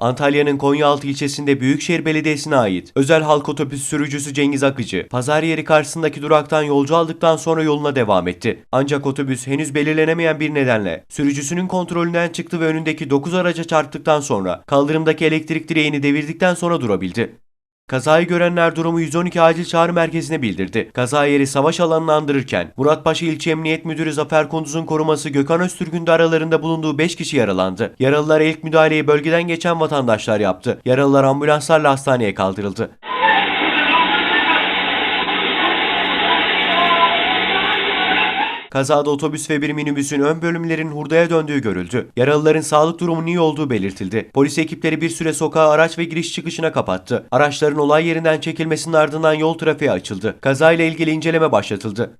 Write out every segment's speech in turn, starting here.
Antalya'nın Konyaaltı ilçesinde Büyükşehir Belediyesi'ne ait özel halk otobüs sürücüsü Cengiz Akıcı, pazar yeri karşısındaki duraktan yolcu aldıktan sonra yoluna devam etti. Ancak otobüs henüz belirlenemeyen bir nedenle sürücüsünün kontrolünden çıktı ve önündeki 9 araca çarptıktan sonra kaldırımdaki elektrik direğini devirdikten sonra durabildi. Kazayı görenler durumu 112 acil çağrı merkezine bildirdi. Kaza yeri savaş alanını andırırken Muratpaşa İlçe Emniyet Müdürü Zafer Kunduz'un koruması Gökhan Öztürk'ün de aralarında bulunduğu 5 kişi yaralandı. Yaralılara ilk müdahaleyi bölgeden geçen vatandaşlar yaptı. Yaralılar ambulanslarla hastaneye kaldırıldı. Kazada otobüs ve bir minibüsün ön bölümlerin hurdaya döndüğü görüldü. Yaralıların sağlık durumunun iyi olduğu belirtildi. Polis ekipleri bir süre sokağı araç ve giriş çıkışına kapattı. Araçların olay yerinden çekilmesinin ardından yol trafiği açıldı. Kazayla ilgili inceleme başlatıldı.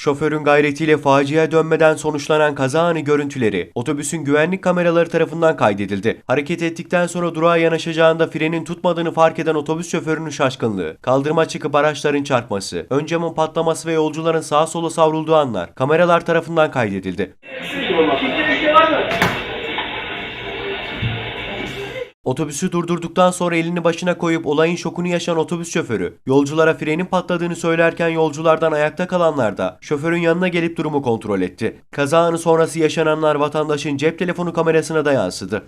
Şoförün gayretiyle faciaya dönmeden sonuçlanan kaza anı görüntüleri otobüsün güvenlik kameraları tarafından kaydedildi. Hareket ettikten sonra durağa yanaşacağında frenin tutmadığını fark eden otobüs şoförünün şaşkınlığı, kaldırıma çıkıp araçların çarpması, ön camın patlaması ve yolcuların sağa sola savrulduğu anlar kameralar tarafından kaydedildi. Otobüsü durdurduktan sonra elini başına koyup olayın şokunu yaşayan otobüs şoförü, yolculara frenin patladığını söylerken yolculardan ayakta kalanlar da şoförün yanına gelip durumu kontrol etti. Kaza anı sonrası yaşananlar vatandaşın cep telefonu kamerasına da yansıdı.